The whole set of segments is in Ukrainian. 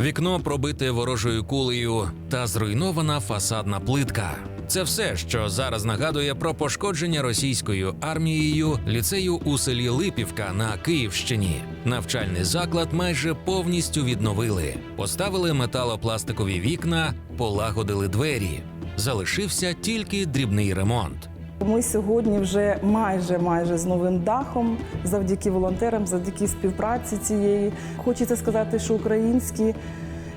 Вікно пробите ворожою кулею та зруйнована фасадна плитка. Це все, що зараз нагадує про пошкодження російською армією ліцею у селі Липівка на Київщині. Навчальний заклад майже повністю відновили, поставили металопластикові вікна, полагодили двері. Залишився тільки дрібний ремонт. Ми сьогодні вже майже майже з новим дахом, завдяки волонтерам, завдяки співпраці цієї. Хочеться сказати, що українські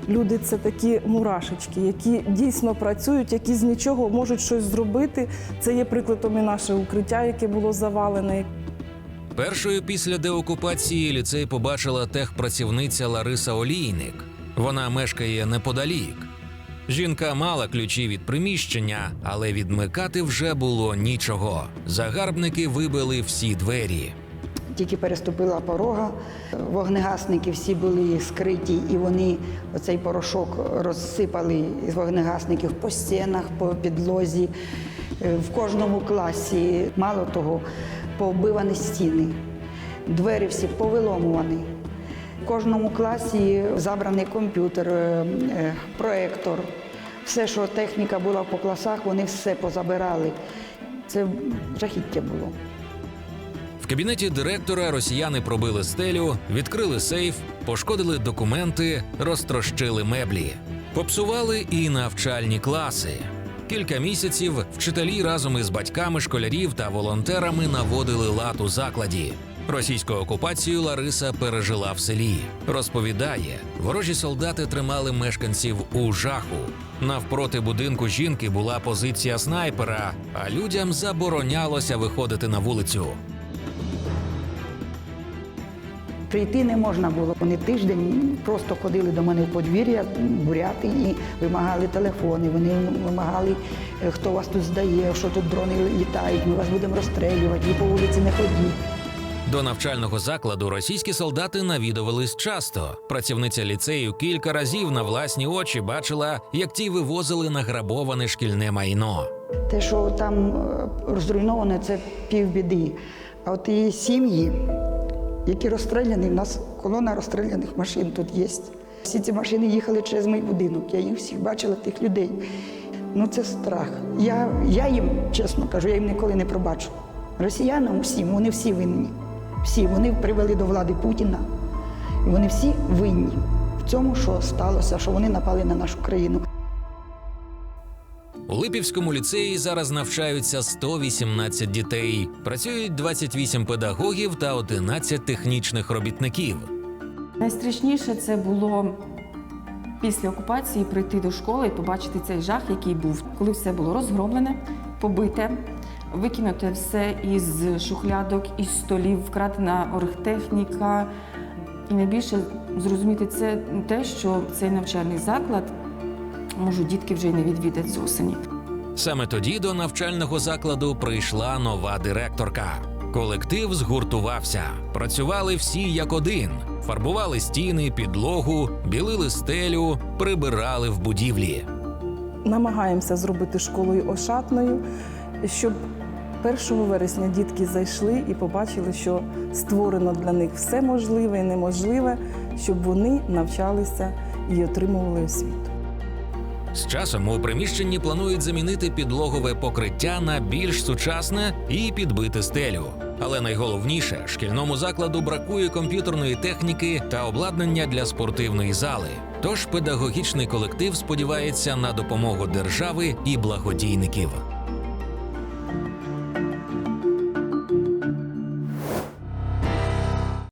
люди це такі мурашечки, які дійсно працюють, які з нічого можуть щось зробити. Це є прикладом і наше укриття, яке було завалене. Першою після деокупації ліцей побачила техпрацівниця Лариса Олійник. Вона мешкає неподалік. Жінка мала ключі від приміщення, але відмикати вже було нічого. Загарбники вибили всі двері. Тільки переступила порога, вогнегасники всі були скриті, і вони оцей порошок розсипали із вогнегасників по стінах, по підлозі, е, в кожному класі. Мало того, повбивані стіни, двері всі повиломувані. В кожному класі забраний комп'ютер, е, е, проектор. Все, що техніка була по класах, вони все позабирали. Це жахіття було. В кабінеті директора росіяни пробили стелю, відкрили сейф, пошкодили документи, розтрощили меблі, попсували і навчальні класи. Кілька місяців вчителі разом із батьками школярів та волонтерами наводили лад у закладі. Російську окупацію Лариса пережила в селі. Розповідає, ворожі солдати тримали мешканців у жаху. Навпроти будинку жінки була позиція снайпера, а людям заборонялося виходити на вулицю. Прийти не можна було. Вони тиждень просто ходили до мене в подвір'я, буряти і вимагали телефони. Вони вимагали, е, хто вас тут здає, що тут дрони літають, ми вас будемо розстрелювати, ви по вулиці не ходіть. До навчального закладу російські солдати навідувались часто. Працівниця ліцею кілька разів на власні очі бачила, як ті вивозили награбоване шкільне майно. Те, що там е, розруйновано, це півбіди. А от і сім'ї, які розстріляні, в нас колона розстріляних машин тут є. Всі ці машини їхали через мій будинок. Я їх всіх бачила, тих людей. Ну це страх. Я, я їм, чесно кажу, я їм ніколи не пробачу. Росіянам всім, вони всі винні. Всі вони привели до влади Путіна. І вони всі винні в цьому, що сталося, що вони напали на нашу країну. Липівському ліцеї зараз навчаються 118 дітей. Працюють 28 педагогів та 11 технічних робітників. Найстрашніше це було після окупації прийти до школи і побачити цей жах, який був, коли все було розгромлене, побите, викинуте все із шухлядок, із столів, вкрадена оргтехніка. І найбільше зрозуміти це те, що цей навчальний заклад можуть дітки вже й не відвідати з осені. Саме тоді до навчального закладу прийшла нова директорка. Колектив згуртувався. Працювали всі як один: фарбували стіни, підлогу, білили стелю, прибирали в будівлі. Намагаємося зробити школою ошатною, щоб 1 вересня дітки зайшли і побачили, що створено для них все можливе і неможливе, щоб вони навчалися і отримували освіту. З часом у приміщенні планують замінити підлогове покриття на більш сучасне і підбити стелю. Але найголовніше шкільному закладу бракує комп'ютерної техніки та обладнання для спортивної зали. Тож педагогічний колектив сподівається на допомогу держави і благодійників.